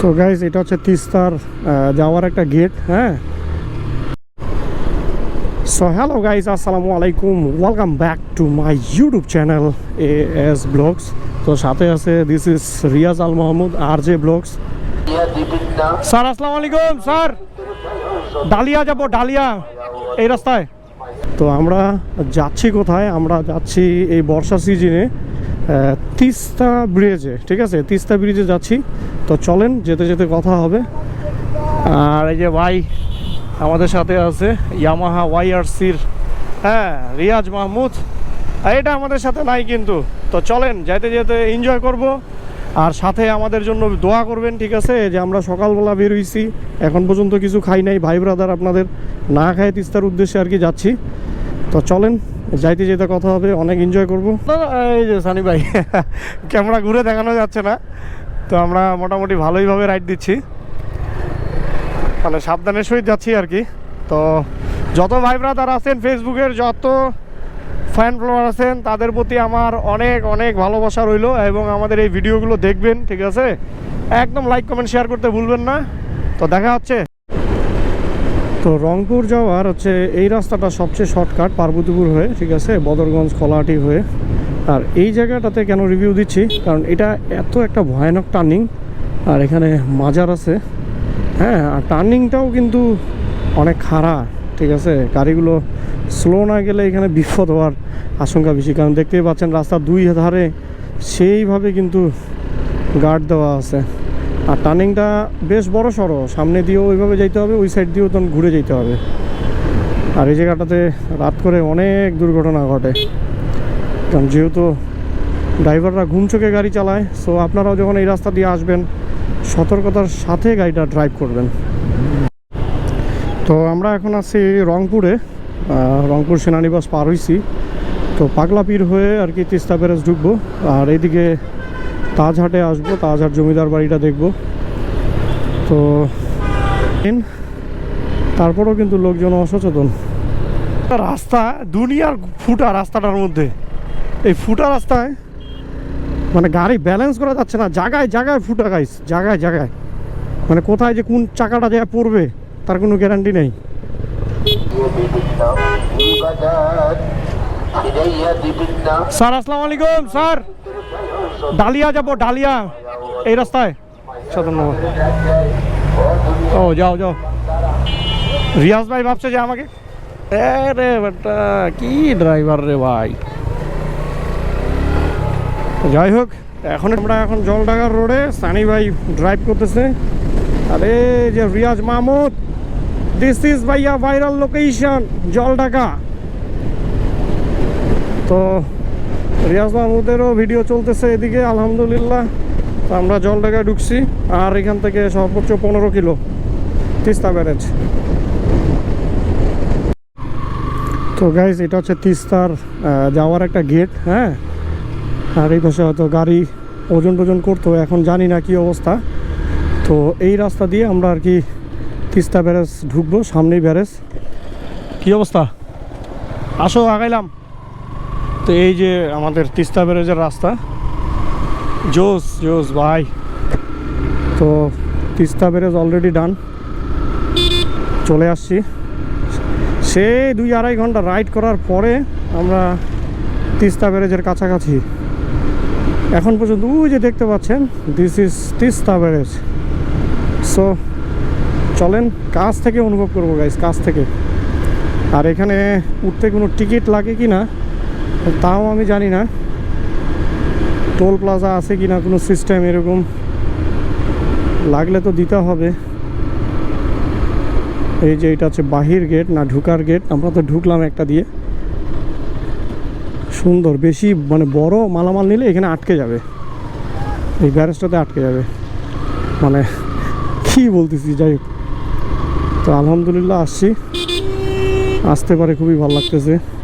তো গাইজ এটা হচ্ছে তিস্তার যাওয়ার একটা গেট হ্যাঁ? সো হ্যালো গাইজ আসসালামু আলাইকুম। Welcome back to my YouTube channel A S vlogs তো সাথে আছে this is Riaz Al Mahmud R J vlogs sir আসসালামু আলাইকুম স্যার ডালিয়া যাব, ডালিয়া, এই রাস্তায়। তো আমরা যাচ্ছি কোথায়? আমরা যাচ্ছি এই বর্ষা সিজনে তিস্তা ব্রিজে ঠিক আছে? তিস্তা ব্রিজে যাচ্ছি। তো চলেন, যেতে যেতে কথা হবে। আর এই যে ভাই আমাদের সাথে আছে ইয়ামাহা ওয়াইআরসির হ্যাঁ রিয়াজ মাহমুদ। আর এটা আমাদের সাথে নাই কিন্তু। তো চলেন, যেতে যেতে এনজয় করব। আর সাথে আমাদের জন্য দোয়া করবেন, ঠিক আছে? যে আমরা সকালবেলা বের হইছি। এখন পর্যন্ত কিছু খাই নাই। ভাই ব্রাদার আপনাদের না খায় তিস্তার উদ্দেশ্যে আর কি যাচ্ছি। তো চলেন, যাইতে যেতে কথা হবে, অনেক এনজয় করব। এই যে সানি ভাই, ক্যামেরা ঘুরে দেখানো যাচ্ছে না। তো আমরা মোটামুটি ভালোইভাবে রাইড দিচ্ছি। মানে সাবধানের সহিত যাচ্ছি আর কি। তো যত ভাই ব্রাদার আছেন ফেসবুকের যত ফ্যান ফলোয়ার আছেন, তাদের প্রতি আমার অনেক অনেক ভালোবাসা রইল এবং আমাদের এই ভিডিওগুলো দেখবেন, ঠিক আছে? একদম লাইক কমেন্ট শেয়ার করতে ভুলবেন না। তো দেখা হচ্ছে। তো রংপুর যাওয়ার হচ্ছে এই রাস্তাটা সবচেয়ে শর্টকাট পার্বতীপুর হয়ে, ঠিক আছে, বদরগঞ্জ, কলাহাটি হয়ে। আর এই জায়গাটাতে কেন রিভিউ দিচ্ছি? কারণ এটা এত একটা ভয়ানক টার্নিং আর এখানে মাজার আছে। হ্যাঁ আর টার্নিংটাও কিন্তু অনেক খারাপ, ঠিক আছে? গাড়িগুলো স্লো না গেলে এখানে বিপদ হওয়ার আশঙ্কা বেশি। কারণ দেখতেই পাচ্ছেন, রাস্তার দুই ধারে সেইভাবে কিন্তু গার্ড দেওয়া আছে। আর টার্নিংটা বেশ বড় সড়ো। সামনে দিয়েও ওইভাবে যাইতে হবে, ওই সাইড দিয়েও তখন ঘুরে যেতে হবে। আর এই জায়গাটাতে রাত করে অনেক দুর্ঘটনা ঘটে। কারণ যেহেতু ড্রাইভাররা ঘুম চোখে গাড়ি চালায় সো আপনারাও যখন এই রাস্তা দিয়ে আসবেন, সতর্কতার সাথে গাড়িটা ড্রাইভ করবেন। তো আমরা এখন আছি রংপুরে রংপুর সেনানিবাস পার হইছি। তো পাগলা পীর হয়ে আর কি তিস্তা ব্যারেজ ঢুকবো। আর এইদিকে তাজহাটে আসব, তাজহাট জমিদার বাড়িটা দেখব। তো তারপরেও কিন্তু লোকজন অসচেতন। রাস্তা, দুনিয়ার ফুটা রাস্তাটার মধ্যে। এই ফুটা রাস্তায় মানে গাড়ি ব্যালেন্স করা যাচ্ছে না, জায়গায় জায়গায় ফুটা গাইস জায়গায় জায়গায়। মানে কোথায় যে কোন চাকাটা যায় পড়বে, তার কোনো গ্যারান্টি নেই। স্যার, আসসালামু আলাইকুম, স্যার। ডালিয়া যাব ডালিয়া। এই রাস্তায়। আচ্ছা ধন্যবাদ ও যাও যাও। রিয়াজ ভাই ভাবছে যে আমাকে এ রে বেটা কি ড্রাইভার রে ভাই? যাই হোক এখন আমরা এখন জলডাঙ্গার রোডে সানি ভাই ড্রাইভ করতেছে। আরে যে রিয়াজ মাহমুদ দিস ইজ ভাইয়া ভাইরাল লোকেশন জলডাকা তো রিয়াজ মাহমুদেরও ভিডিও চলতেছে এদিকে, আলহামদুলিল্লাহ। আমরা জলডাকায় ঢুকছি, আর এখান থেকে সর্বোচ্চ পনেরো কিলো, তিস্তা ব্যারেজ। তো গাইজ এটা হচ্ছে তিস্তার যাওয়ার একটা গেট হ্যাঁ? আর এই পাশে হয়তো গাড়ি ওজন টোজন করতো, এখন জানি না কি অবস্থা। তো এই রাস্তা দিয়ে আমরা আর কি তিস্তা ব্যারেজ ঢুকবো, সামনেই ব্যারেজ। কি অবস্থা? আসো, আগাইলাম। তো এই যে আমাদের তিস্তা ব্যারেজের রাস্তা। জোস জোস ভাই। তো তিস্তা ব্যারেজ অলরেডি ডান চলে আসছি। সে দুই আড়াই ঘণ্টা রাইড করার পরে আমরা তিস্তা ব্যারেজের কাছাকাছি। এখন পর্যন্ত ওই যে দেখতে পাচ্ছেন this is Teesta barrage. So চলেন, কাছ থেকে অনুভব করব গাইস কাছ থেকে। আর এখানে উঠতে কোনো টিকিট লাগে কি না তাও আমি জানি না। টোল প্লাজা আছে কি না, কোনো সিস্টেম এরকম। লাগলে তো দিতে হবে। এই যে এটা হচ্ছে বাহির গেট না ঢুকার গেট আমরা তো ঢুকলাম একটা দিয়ে। সুন্দর, বেশি মানে বড় মালামাল নিলে এখানে আটকে যাবে। এই ব্যারেজটাতে আটকে যাবে। মানে কি বলতেছি, যাই হোক। তো আলহামদুলিল্লাহ আসছি। আসতে পারে, খুবই ভালো লাগতেছে।